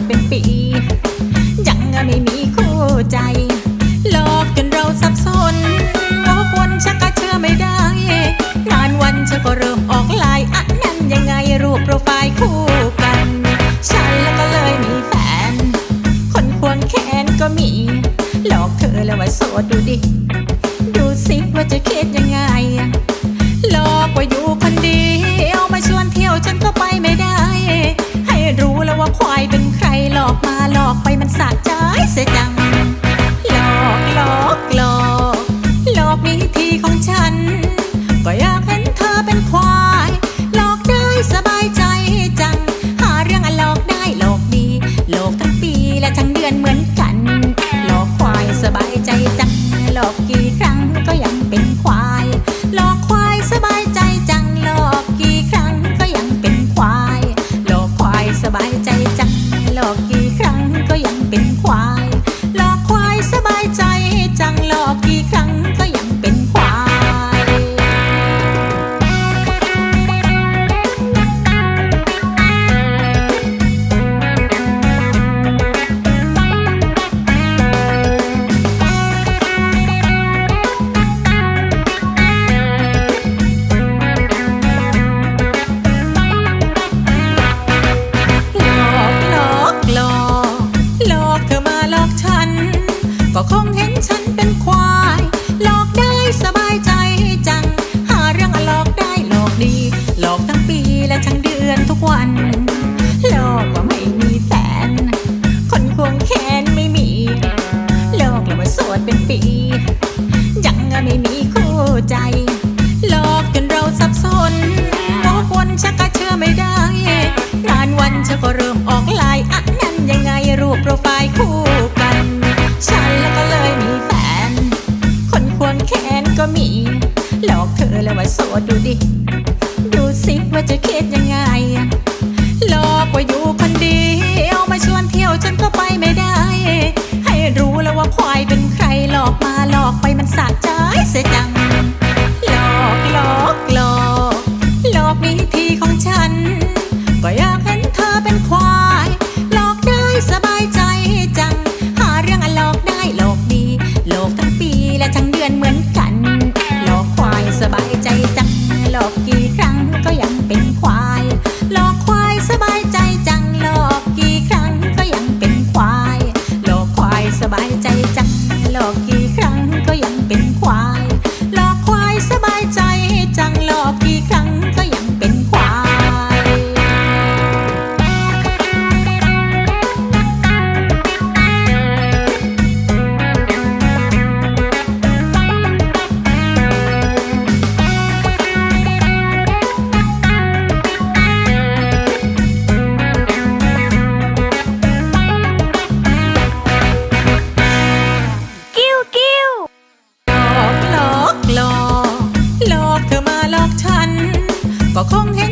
ดเป็นปี ยังไม่มีคู่ใจหลอกจนเราสับสนวกวนชักกะเชื่อไม่ได้ นานวันเธอก็เริ่มออกลายอันนั้นยังไงรูปโปรไฟล์คู่กัน ฉันแล้วก็เลยมีแฟน คนควงแขนก็มี หลอกเธอแล้วว่าโสดดูดิ ดูสิว่าจะคิดยังไงหลอกว่าอยู่คนเดียวมาชวนเที่ยวฉันก็ไปไม่ได้ ให้รู้แล้วว่าควายเป็น อกมาหลอกไปมันสะใจเสียจัง หลอกหลอกหลอกหลอกนี้ทีของฉัน ก็อยากเห็นเธอเป็นควาย หลอกได้สบายใจจัง สบายใจจังเลย Kom! วดูดิ ดูสิว่าจะคิดยังไงหลอกว่าอยู่คนเดียวมาชวนเที่ยวฉันก็ไปไม่ได้ ให้รู้แล้วว่าควายเป็นใครหลอกมาหลอกไปมันสะใจเสียจัง Và 业